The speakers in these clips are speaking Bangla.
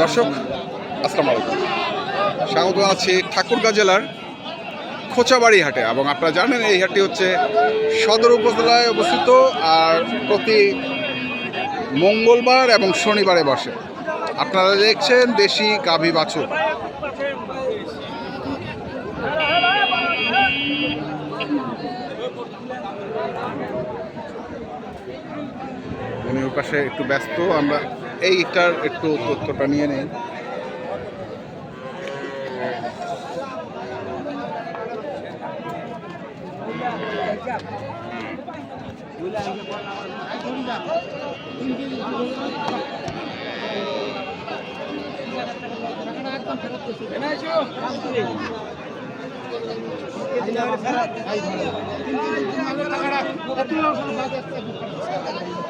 দর্শক, আসসালামু আলাইকুম। স্বাগত আছি ঠাকুরগাঁ জেলার খোঁচাবাড়ি হাটে এবং আপনারা জানেন এই হাটটি হচ্ছে সদর উপজেলায় অবস্থিত আর প্রতি মঙ্গলবার এবং শনিবারে বসে। আপনারা দেখছেন দেশি গাভী বাছুর। উনি ওর পাশে একটু ব্যস্ত, আমরা এইটার একটু তথ্যটা নিয়ে নেই।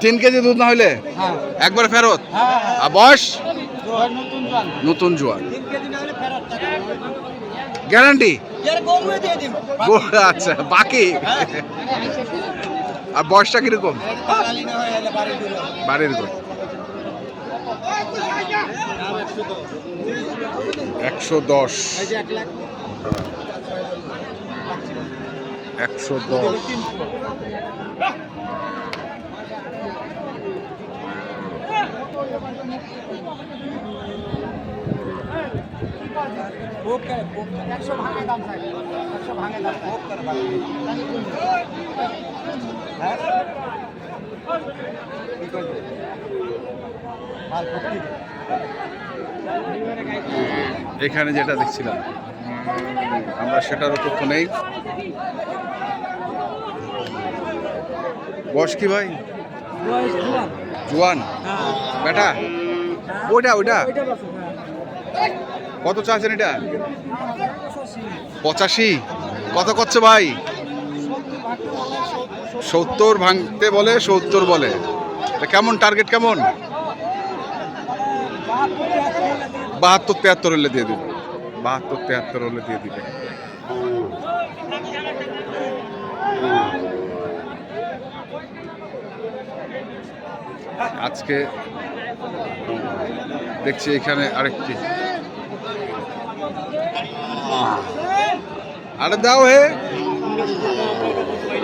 তিন কেজি দুধ না হইলে? একবার ফেরত? আর বয়স? নতুন জোয়ার গ্যারান্টি? আচ্ছা বাকি? আর বয়সটা কীরকম? বাড়ির গরু একশো দশ। একশো দশ। এখানে যেটা দেখছিলাম আমরা সেটারও তথ্য নেই। বয়স কি ভাই? জুয়ান। বেটা? ওইটা ওইটা। কত চাচ্ছেন এটা? পঁচাশি। কত করছে ভাই? সত্তর ভাঙতে বলে সত্তর বলে। কেমন টার্গেট কেমন? বাহাত্তর তেহাত্তর হলে দিয়ে দিবে। বাহাত্তর তেহাত্তর হলে দিয়ে দিবে। আজকে দেখছি এখানে আরেকটি। আরে দাও হে।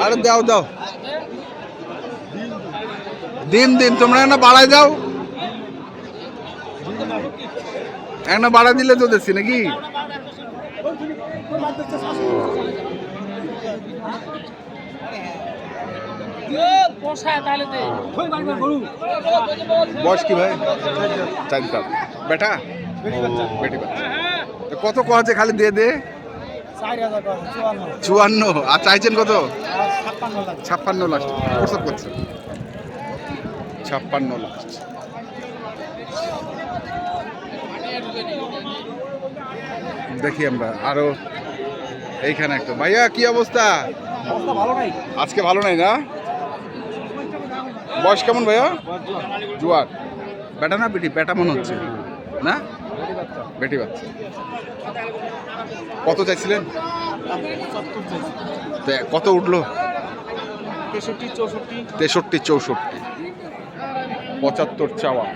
আরে দাও দাও। দিন দিন, তোমরা না বাড়াই দাও। একটা বাড়া দিলে তো দেখছি নাকি? বয়স কি ভাই? চার বেটা? বেটি বাচ্চা। তো কত কছে খালি দিয়ে দে। চুয়ান্ন। আর চাইছেন কত? ছাপ্পান্ন লাস্ট করছে। ছাপ্পান্ন লাস্ট দেখি আমরা আরও এইখানে একটা। ভাইয়া কি অবস্থা? আজকে ভালো নাই না? বয়স কেমন ভাইয়া? জুয়ার। বেটা না বেটি? বেটা মনে হচ্ছে। না? বেটি বাচ্চা। কত চাইছিলেন? কত উঠল? তেষট্টি চৌষট্টি। তেষট্টি চৌষট্টি। পঁচাত্তর চাওয়া।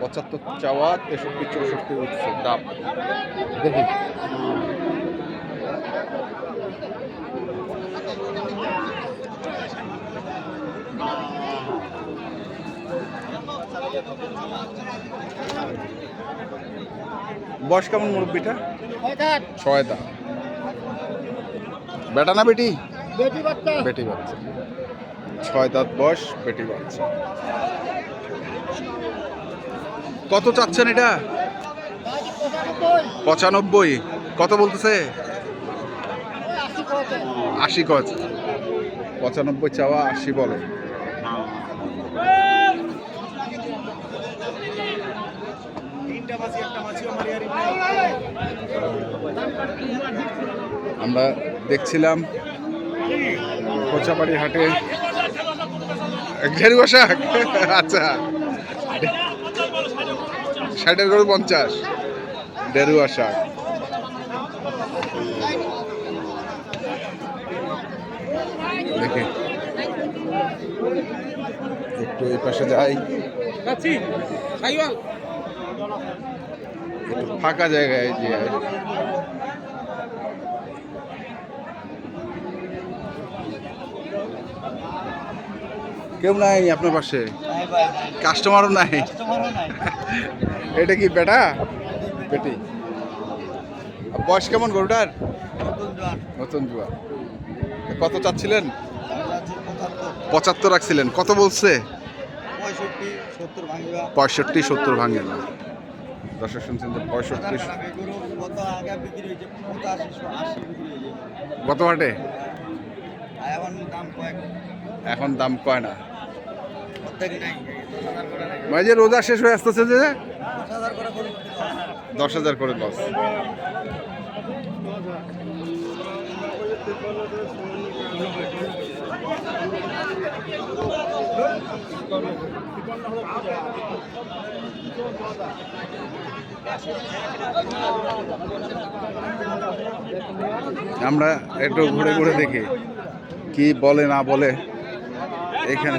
পঁচাত্তর চাওয়া তেষট্টি চৌষট্টি উঠছে। দাম। দেখি। বয়স কেমন মুরব্বিটা? ছয় দাম বেটা না বেটি? বেটি বাচ্চা। ছয় দাঁত বয়স বেটি বাচ্চা। কত চাচ্ছেন এটা? পঁচানব্বই। কত বলতেছে? আশি কচ পঁচানব্বই চাওয়া আশি বলে। আমরা দেখছিলাম কোচাবাড়ি হাটে। ঘেরুয়া শাক আচ্ছা। ষাটের গরু পঞ্চাশ। ডেরুয়া শাক দেখি। একটু এই পাশে যাই। ফাঁকা জায়গায় যে কেউ নাই আপনার পাশে? কাস্টমারও নাই। এটা কি বেটা? বেটি। বয়স কেমন গরুটার? নতুন জুয়া কত চাচ্ছিলেন? পঁচাত্তর। রাখছিলেন। কত বলছে? পঁয়ষট্টি সত্তর ভাঙিবা পঁয়ষট্টি সত্তর ভাঙে না শুনছেন পঁয়ষট্টি কত হাটে এখন দাম কয় না? যে রোজা শেষ হয়ে আসতেছে যে। দশ হাজার করে লস আমরা একটু ঘুরে ঘুরে দেখি কি বলে না বলে এখানে।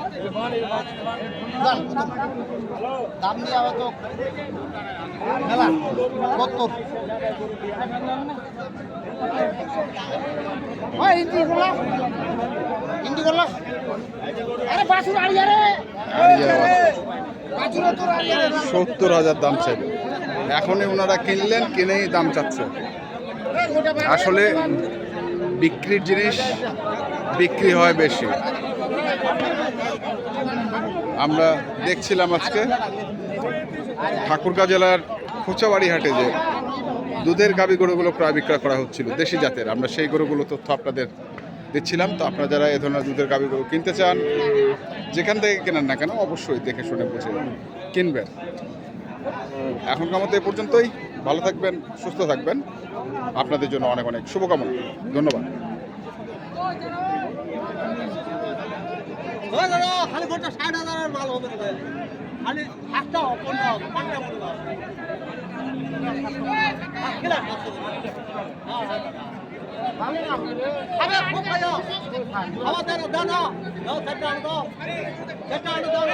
দাম আবার তো মেলা সত্তর। ওই হিন্দি করলা। হিন্দি করলা। আরে বাসুর আড়িয়া রে বাসুর তোর আড়িয়া রে সত্তর হাজার দাম চাইল এখনই ওনারা কিনলেন কিনেই দাম চাচ্ছে। আসলে বিক্রির জিনিস বিক্রি হয় বেশি। আমরা দেখছিলাম আজকে ঠাকুরগাঁ জেলার খোঁচাবাড়ি হাটে যে দুধের গাবি গরুগুলো প্রায় বিক্রয় করা হচ্ছিল, দেশি জাতের। আমরা সেই গরুগুলো তথ্য আপনাদের দিচ্ছিলাম। তো আপনারা যারা এ ধরনের দুধের গাবি গরু কিনতে চান, যেখান থেকে কেনেন না কেন অবশ্যই দেখে শুনে বুঝে কিনবেন। এখনকার মতো এ পর্যন্তই। ভালো থাকবেন, সুস্থ থাকবেন। আপনাদের জন্য অনেক অনেক শুভকামনা। ধন্যবাদ। খালি ঘরটা ষাট হাজার মাল হবে না খালি একটা পনেরো পাঁচটা পনেরো আমাদের দাদা দাও চারটা আনো দাও চারটা আনো